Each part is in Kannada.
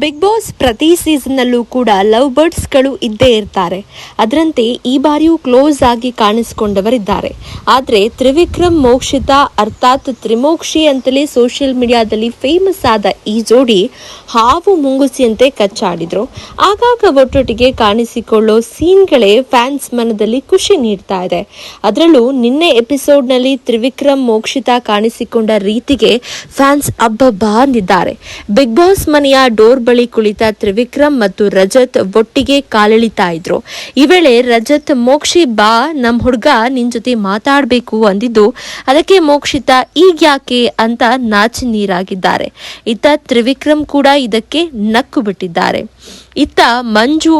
ಬಿಗ್ ಬಾಸ್ ಪ್ರತಿ ಸೀಸನ್ನಲ್ಲೂ ಕೂಡ ಲವ್ ಬರ್ಡ್ಸ್ಗಳು ಇದ್ದೇ ಇರ್ತಾರೆ. ಅದರಂತೆ ಈ ಬಾರಿಯೂ ಕ್ಲೋಸ್ ಆಗಿ ಕಾಣಿಸಿಕೊಂಡವರಿದ್ದಾರೆ. ಆದರೆ ತ್ರಿವಿಕ್ರಮ್, ಮೋಕ್ಷಿತಾ ಅರ್ಥಾತ್ ತ್ರಿಮೋಕ್ಷಿ ಅಂತಲೇ ಸೋಷಿಯಲ್ ಮೀಡಿಯಾದಲ್ಲಿ ಫೇಮಸ್ ಆದ ಈ ಜೋಡಿ ಹಾವು ಮುಂಗುಸಿಯಂತೆ ಕಚ್ಚಾಡಿದ್ರು. ಆಗಾಗ ಒಟ್ಟೊಟ್ಟಿಗೆ ಕಾಣಿಸಿಕೊಳ್ಳೋ ಸೀನ್ಗಳೇ ಫ್ಯಾನ್ಸ್ ಮನದಲ್ಲಿ ಖುಷಿ ನೀಡ್ತಾ ಇದೆ. ಅದರಲ್ಲೂ ನಿನ್ನೆ ಎಪಿಸೋಡ್ನಲ್ಲಿ ತ್ರಿವಿಕ್ರಮ್, ಮೋಕ್ಷಿತಾ ಕಾಣಿಸಿಕೊಂಡ ರೀತಿಗೆ ಫ್ಯಾನ್ಸ್ ಅಬ್ಬಬ್ಬ ಅಂದಿದ್ದಾರೆ ಬಿಗ್ ಬಾಸ್ ಮನೆಯ ಡೋರ್ ಬಳಿ ಕುಳಿತ ತ್ರಿವಿಕ್ರಮ್ ಮತ್ತು ರಜತ್ ಒಟ್ಟಿಗೆ ಕಾಲೆಳಿತಾ ಇದ್ರು. ಈ ವೇಳೆ ರಜತ್, ಮೋಕ್ಷಿ ಬಾ, ನಮ್ ಹುಡ್ಗ ನಿನ್ ಜೊತೆ ಮಾತಾಡ್ಬೇಕು ಅಂದಿದ್ದು. ಅದಕ್ಕೆ ಮೋಕ್ಷಿತಾ ಈಗ್ಯಾಕೆ ಅಂತ ನಾಚಿ ನೀರಾಗಿದ್ದಾರೆ. ಇತ್ತ ತ್ರಿವಿಕ್ರಮ್ ಕೂಡ ಇದಕ್ಕೆ ನಕ್ಕು ಬಿಟ್ಟಿದ್ದಾರೆ. ಇತ್ತ ಮಂಜು,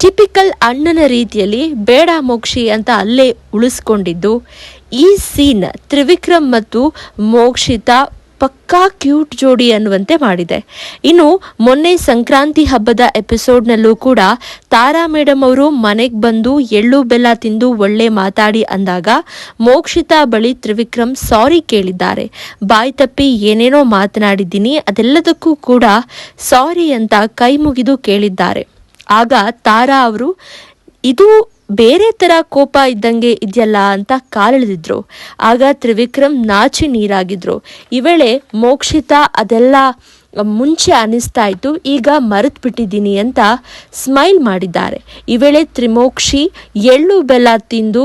ಟಿಪಿಕಲ್ ಅಣ್ಣನ ರೀತಿಯಲ್ಲಿ ಬೇಡ ಮೋಕ್ಷಿ ಅಂತ ಅಲ್ಲೇ ಉಳಿಸ್ಕೊಂಡಿದ್ದು. ಈ ಸೀನ್ ತ್ರಿವಿಕ್ರಮ್ ಮತ್ತು ಮೋಕ್ಷಿತಾ ಪಕ್ಕಾ ಕ್ಯೂಟ್ ಜೋಡಿ ಅನ್ನುವಂತೆ ಮಾಡಿದೆ. ಇನ್ನು ಮೊನ್ನೆ ಸಂಕ್ರಾಂತಿ ಹಬ್ಬದ ಎಪಿಸೋಡ್ನಲ್ಲೂ ಕೂಡ ತಾರಾ ಮೇಡಮ್ ಅವರು ಮನೆಗೆ ಬಂದು ಎಳ್ಳು ಬೆಲ್ಲ ತಿಂದು ಒಳ್ಳೆ ಮಾತಾಡಿ ಅಂದಾಗ ಮೋಕ್ಷಿತಾ ಬಳಿ ತ್ರಿವಿಕ್ರಮ್ ಸಾರಿ ಕೇಳಿದ್ದಾರೆ. ಬಾಯ್ ತಪ್ಪಿ ಏನೇನೋ ಮಾತನಾಡಿದ್ದೀನಿ, ಅದೆಲ್ಲದಕ್ಕೂ ಕೂಡ ಸಾರಿ ಅಂತ ಕೈ ಮುಗಿದು ಕೇಳಿದ್ದಾರೆ. ಆಗ ತಾರಾ ಅವರು ಇದು ಬೇರೆ ತರ ಕೋಪ ಇದ್ದಂಗೆ ಇದೆಯಲ್ಲ ಅಂತ ಕಾಲೆಳೆದಿದ್ರು. ಆಗ ತ್ರಿವಿಕ್ರಮ್ ನಾಚಿ ನೀರಾಗಿದ್ರು. ಈ ವೇಳೆ ಮೋಕ್ಷಿತಾ ಅದೆಲ್ಲ ಮುಂಚೆ ಅನಿಸ್ತಾ ಇತ್ತು, ಈಗ ಮರೆತು ಬಿಟ್ಟಿದ್ದೀನಿ ಅಂತ ಸ್ಮೈಲ್ ಮಾಡಿದ್ದಾರೆ. ಈ ವೇಳೆ ತ್ರಿಮೋಕ್ಷಿ ಎಳ್ಳು ಬೆಲ್ಲ ತಿಂದು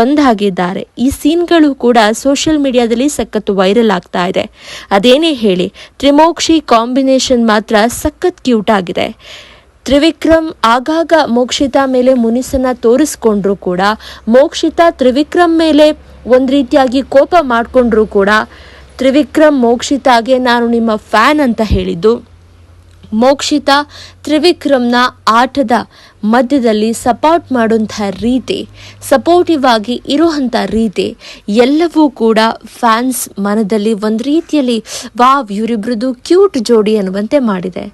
ಒಂದಾಗಿದ್ದಾರೆ. ಈ ಸೀನ್ಗಳು ಕೂಡ ಸೋಷಿಯಲ್ ಮೀಡಿಯಾದಲ್ಲಿ ಸಖತ್ ವೈರಲ್ ಆಗ್ತಾ ಇದೆ. ಅದೇನೇ ಹೇಳಿ, ತ್ರಿಮೋಕ್ಷಿ ಕಾಂಬಿನೇಷನ್ ಮಾತ್ರ ಸಖತ್ ಕ್ಯೂಟ್ ಆಗಿದೆ. ತ್ರಿವಿಕ್ರಮ್ ಆಗಾಗ ಮೋಕ್ಷಿತ ಮೇಲೆ ಮುನಿಸನ್ನ ತೋರಿಸ್ಕೊಂಡ್ರು ಕೂಡ ಮೋಕ್ಷಿತ ತ್ರಿವಿಕ್ರಮ್ ಮೇಲೆ ಒಂದು ರೀತಿಯಾಗಿ ಕೋಪ ಮಾಡಿಕೊಂಡ್ರು ಕೂಡ ತ್ರಿವಿಕ್ರಮ್ ಮೋಕ್ಷಿತಾಗೆ ನಾನು ನಿಮ್ಮ ಫ್ಯಾನ್ ಅಂತ ಹೇಳಿದ್ದು. ಮೋಕ್ಷಿತ ತ್ರಿವಿಕ್ರಮ್ನ ಆಟದ ಮಧ್ಯದಲ್ಲಿ ಸಪೋರ್ಟ್ ಮಾಡುವಂಥ ರೀತಿ, ಸಪೋರ್ಟಿವ್ ಆಗಿ ಇರುವಂಥ ರೀತಿ ಎಲ್ಲವೂ ಕೂಡ ಫ್ಯಾನ್ಸ್ ಮನದಲ್ಲಿ ಒಂದು ರೀತಿಯಲ್ಲಿ ವಾವ್, ಇವರಿಬ್ರದ್ದು ಕ್ಯೂಟ್ ಜೋಡಿ ಅನ್ನುವಂತೆ ಮಾಡಿದೆ.